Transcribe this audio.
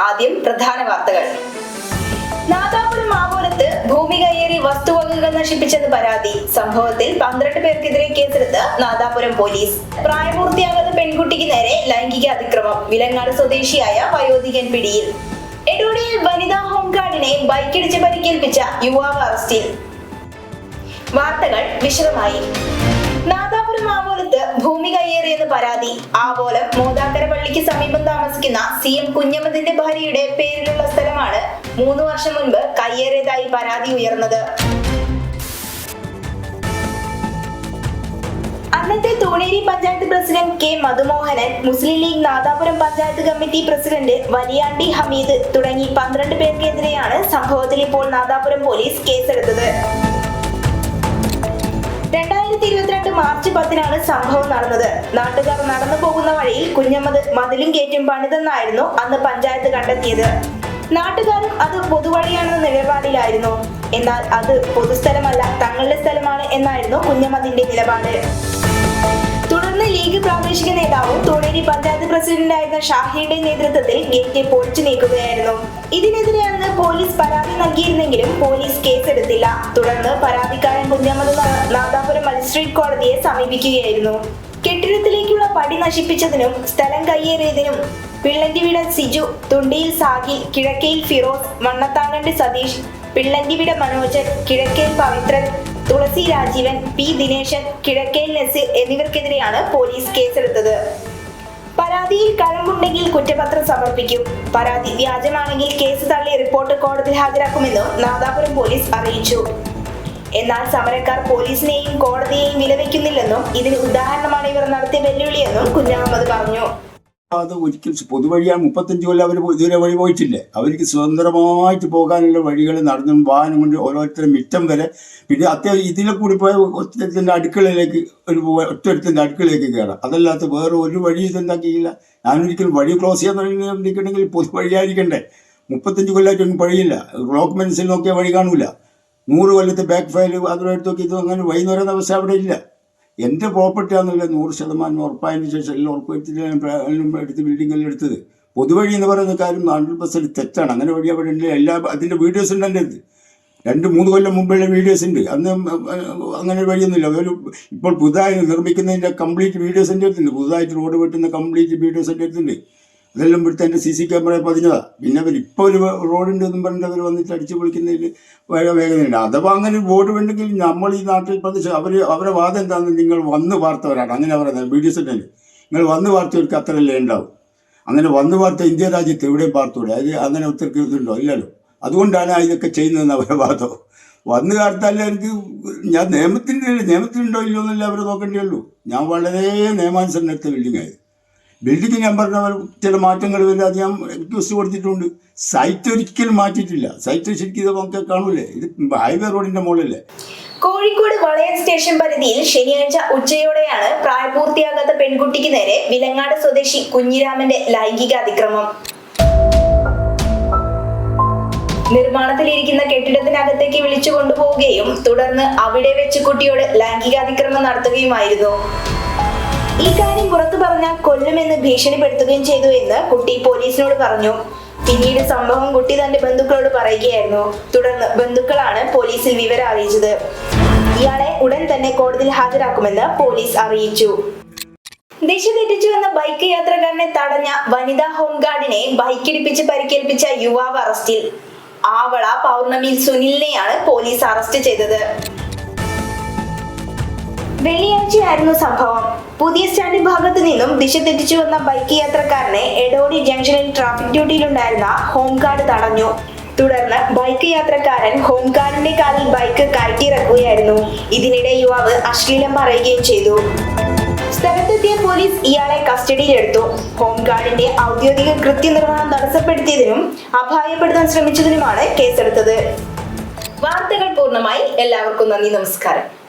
ആദ്യം പ്രധാന വാർത്തകൾ. നാദാപുരം മാവൂരത്ത് ഭൂമി കയ്യേറി വസ്തുവകകൾ നശിപ്പിച്ചെന്ന് പരാതി. സംഭവത്തിൽ പന്ത്രണ്ട് പേർക്കെതിരെ കേസെടുത്ത് നാദാപുരം പോലീസ്. പ്രായപൂർത്തിയാകാത്ത പെൺകുട്ടിക്ക് നേരെ ലൈംഗിക അതിക്രമം. വിലങ്ങാട് സ്വദേശിയായ വയോധികൻ പിടിയിൽ. എടൂടിയിൽ വനിതാ ഹോംഗാർഡിനെ ബൈക്കിടിച്ച് പരിക്കേൽപ്പിച്ച യുവാവ് അറസ്റ്റിൽ. വാർത്തകൾ വിശദമായി. നാദാപുരം കയ്യേറിയെന്ന് പരാതി. ആവോലം മോതാക്കര പള്ളിക്ക് സമീപം താമസിക്കുന്ന സി എം കുഞ്ഞമ്മദിന്റെ ഭാര്യയുടെ പേരിലുള്ള സ്ഥലമാണ് മൂന്ന് വർഷം മുൻപ് കയ്യേറിയതായി പരാതി ഉയർന്നത്. അന്നത്തെ Thoneri panchayat president K Madhumohanan Muslim League Nadapuram panchayat committee president Valiyandi Hameed തുടങ്ങി പന്ത്രണ്ട് പേർക്കെതിരെയാണ് സംഭവത്തിൽ ഇപ്പോൾ നാദാപുരം പോലീസ് കേസെടുത്തത്. മാർച്ച് പത്തിനാണ് സംഭവം നടന്നത്. നാട്ടുകാർ നടന്നു പോകുന്ന വഴിയിൽ കുഞ്ഞമ്മത് മതിലും കയറ്റും പണിതെന്നായിരുന്നു അന്ന് പഞ്ചായത്ത് കണ്ടെത്തിയത്. നാട്ടുകാരും അത് പൊതുവഴിയാണെന്ന നിലപാടിലായിരുന്നു. എന്നാൽ അത് പൊതുസ്ഥലമല്ല തങ്ങളുടെ സ്ഥലമാണ് എന്നായിരുന്നു കുഞ്ഞമ്മതിന്റെ നിലപാട്. പഞ്ചായത്ത് പ്രസിഡന്റായിരുന്ന ഷാഹിയുടെ നേതൃത്വത്തിൽ ഗേറ്റ് പൊളിച്ചു നീക്കുകയായിരുന്നു. ഇതിനെതിരെ അന്ന് പോലീസ് പരാതി നൽകിയിരുന്നെങ്കിലും പോലീസ് കേസെടുത്തില്ല. തുടർന്ന് പരാതിക്കാരൻ കുഞ്ഞമ്മദ് നാദാപുരം മജിസ്ട്രേറ്റ് കോടതിയെ സമീപിക്കുകയായിരുന്നു. കെട്ടിടത്തിലേക്കുള്ള പടി നശിപ്പിച്ചതിനും സ്ഥലം കയ്യേറിയതിനും പിള്ളന്റിവിട സിജു തുണ്ടിയിൽ സാഹിൽ കിഴക്കയിൽ ഫിറോസ് മണ്ണത്താങ്കണ്ടി സതീഷ് പിള്ളന്റിവിട മനോജൻ കിഴക്കേൽ പവിത്രൻ തുളസി രാജീവൻ പി ദിനേശൻ കിഴക്കേൽ നസീർ എന്നിവർക്കെതിരെയാണ് പോലീസ് കേസെടുത്തത്. പരാതിയിൽ കഴമ്പുണ്ടെങ്കിൽ കുറ്റപത്രം സമർപ്പിക്കും. പരാതി വ്യാജമാണെങ്കിൽ കേസ് തള്ളി റിപ്പോർട്ട് കോടതിയിൽ ഹാജരാക്കുമെന്നും നാദാപുരം പോലീസ് അറിയിച്ചു. എന്നാൽ സമരക്കാർ പോലീസിനെയും കോടതിയെയും വിലവെക്കുന്നില്ലെന്നും ഇതിന് ഉദാഹരണമാണ് ഇവർ നടത്തിയ വെല്ലുവിളിയെന്നും കുഞ്ഞഹമ്മദ് പറഞ്ഞു. അത് ഒരിക്കലും പൊതുവഴിയാണ് മുപ്പത്തഞ്ച് കൊല്ലം അവർ ഇതുവരെ വഴി പോയിട്ടില്ലേ? അവർക്ക് സ്വതന്ത്രമായിട്ട് പോകാനുള്ള വഴികൾ നടന്നും വാഹനം കൊണ്ട് ഓരോരുത്തരും മിറ്റം വരെ പിന്നെ അത്യാവശ്യം ഇതിലെ കൂടി പോയ ഒറ്റത്തിന്റെ അടുക്കളയിലേക്ക് ഒരു ഒറ്റത്തിന്റെ അടുക്കളയിലേക്ക് കയറാം. അതല്ലാത്ത വേറെ ഒരു വഴി ഇതെന്താക്കിയില്ല ഞാനൊരിക്കലും വഴി ക്ലോസ് ചെയ്യാൻ തുടങ്ങിയിട്ടുണ്ടെങ്കിൽ പൊതുവഴിയായിരിക്കണ്ടേ? മുപ്പത്തഞ്ച് കൊല്ലമായിട്ടൊന്നും വഴിയില്ല. ബ്ലോക്ക് മനസ്സിൽ നോക്കിയാൽ വഴി കാണൂല. നൂറ് കൊല്ലത്തെ ബാക്ക് ഫയൽ അതിലെടുത്ത് നോക്കി ഇത് അങ്ങനെ വൈകുന്നേരം അവസ്ഥ അവിടെ ഇല്ല. എന്റെ പ്രോപ്പർട്ടി ആണെന്നല്ല നൂറ് ശതമാനം ഉറപ്പായതിനു ശേഷം എല്ലാം ഉറപ്പുവരുത്തിട്ട് എടുത്ത് ബിൽഡിങ്ങെല്ലാം എടുത്തത്. പൊതുവഴി എന്ന് പറയുന്ന കാര്യം ഹൺഡ്രഡ് പെർസെന്റ് തെറ്റാണ്. അങ്ങനെ വഴി അവിടെ എല്ലാ അതിന്റെ വീഡിയോസ് ഉണ്ട് എന്റെ അടുത്ത്. രണ്ട് മൂന്ന് കൊല്ലം മുമ്പുള്ള വീഡിയോസ് ഉണ്ട്. അന്ന് അങ്ങനെ വഴിയൊന്നുമില്ല. ഒരു ഇപ്പോൾ പുതുതായി നിർമ്മിക്കുന്നതിന്റെ കംപ്ലീറ്റ് വീഡിയോസ് എന്റെ അടുത്തുണ്ട്. പുതുതായിട്ട് റോഡ് വെട്ടുന്ന കംപ്ലീറ്റ് വീഡിയോസ് എന്റെ അടുത്തുണ്ട്. അതെല്ലാം ഇവിടുത്തെ എന്റെ സി സി ക്യാമറ പതിഞ്ഞതാ. പിന്നെ അവർ ഇപ്പോൾ ഒരു റോഡുണ്ട് എന്നും പറഞ്ഞിട്ട് അവർ വന്നിട്ട് അടിച്ചു പൊളിക്കുന്നതിൽ വേഗ വേഗതയുണ്ട്. അഥവാ അങ്ങനെ ബോർഡ് വേണ്ടെങ്കിൽ നമ്മൾ ഈ നാട്ടിൽ പ്രദേശം അവർ അവരെ വാദം എന്താണെന്ന് നിങ്ങൾ വന്ന് വാർത്തവരാണ് അങ്ങനെ പറയുന്നത്. വീഡിയോസ് തന്നെ നിങ്ങൾ വന്ന് വാർത്തവർക്ക് അത്രയല്ലേ ഉണ്ടാവും. അങ്ങനെ വന്ന് വാർത്ത ഇന്ത്യ രാജ്യത്ത് എവിടെയും വാർത്തൂടെ അത് അങ്ങനെ ഒത്തിരി ഇല്ലല്ലോ. അതുകൊണ്ടാണ് ഇതൊക്കെ ചെയ്യുന്നതെന്ന് അവരെ വാദം. വന്ന് കാലത്തല്ല എനിക്ക് ഞാൻ നിയമത്തിന്റെ നിയമത്തിലുണ്ടോ ഇല്ലയോ എന്നല്ലേ അവർ നോക്കേണ്ടിയുള്ളൂ ഞാൻ വളരെ നിയമാനുസരണത്തെ ബിൽഡിംഗ് ആയത് ബിൽഡിംഗ് പോലെ ചില മാറ്റങ്ങൾ വരാതെ ഞാൻ റിക്വസ്റ്റ് കൊടുത്തിട്ടുണ്ട്. സൈറ്റ് ഒരിക്കലും മാറ്റിയിട്ടില്ല. സൈറ്റ് ശരിക്കും നമുക്ക് കാണൂലേ? ഇത് ഹൈവേ റോഡിന്റെ മുകളിലല്ലേ? കോഴിക്കോട് വളയം സ്റ്റേഷൻ പരിധിയിൽ ശനിയാഴ്ച ഉച്ചയോടെയാണ് പ്രായപൂർത്തിയാകാത്ത പെൺകുട്ടിക്ക് നേരെ വിലങ്ങാട് സ്വദേശി കുഞ്ഞിരാമന്റെ ലൈംഗിക അതിക്രമം. നിർമ്മാണത്തിലിരിക്കുന്ന കെട്ടിടത്തിനകത്തേക്ക് വിളിച്ചു കൊണ്ടുപോവുകയും തുടർന്ന് അവിടെ വെച്ച് കുട്ടിയോട് ലൈംഗികാതിക്രമം നടത്തുകയുമായിരുന്നു. ഈ കാര്യം പുറത്തു പറഞ്ഞാൽ കൊല്ലുമെന്ന് ഭീഷണിപ്പെടുത്തുകയും ചെയ്തു എന്ന് കുട്ടി പോലീസിനോട് പറഞ്ഞു. പിന്നീട് സംഭവം കുട്ടി തന്റെ ബന്ധുക്കളോട് പറയുകയായിരുന്നു. തുടർന്ന് ബന്ധുക്കളാണ് പോലീസിൽ വിവരം അറിയിച്ചത്. ഇയാളെ ഉടൻ തന്നെ കോടതിയിൽ ഹാജരാക്കുമെന്ന് പോലീസ് അറിയിച്ചു. ദിശ തെറ്റിച്ചു വന്ന ബൈക്ക് യാത്രക്കാരനെ തടഞ്ഞ വനിതാ ഹോംഗാർഡിനെ ബൈക്കിടിപ്പിച്ച് പരിക്കേൽപ്പിച്ച യുവാവ് അറസ്റ്റിൽ. ആവള പൗർണമി സുനിലിനെയാണ് പോലീസ് അറസ്റ്റ് ചെയ്തത്. വെള്ളിയാഴ്ചയായിരുന്നു സംഭവം. പുതിയ സ്റ്റാൻഡ് ഭാഗത്തു നിന്നും ദിശ തെറ്റിച്ചു വന്ന ബൈക്ക് യാത്രക്കാരനെ എടോടി ജംഗ്ഷനിൽ ട്രാഫിക് ഡ്യൂട്ടിയിലുണ്ടായിരുന്ന ഹോംഗാർഡ് തടഞ്ഞു. തുടർന്ന് ബൈക്ക് യാത്രക്കാരൻ ഹോംഗാർഡിന്റെ കാലിൽ ബൈക്ക് കയറ്റിയിറക്കുകയായിരുന്നു. ഇതിനിടെ യുവാവ് അശ്ലീലം പറയുകയും ചെയ്തു. സ്ഥലത്തെത്തിയ പോലീസ് ഇയാളെ കസ്റ്റഡിയിലെടുത്തു. ഹോംഗാർഡിന്റെ ഔദ്യോഗിക കൃത്യനിർവഹണം തടസ്സപ്പെടുത്തിയതിനും അപായപ്പെടുത്താൻ ശ്രമിച്ചതിനുമാണ് കേസെടുത്തത്. വാർത്തകൾ പൂർണമായി എല്ലാവർക്കും നന്ദി നമസ്കാരം.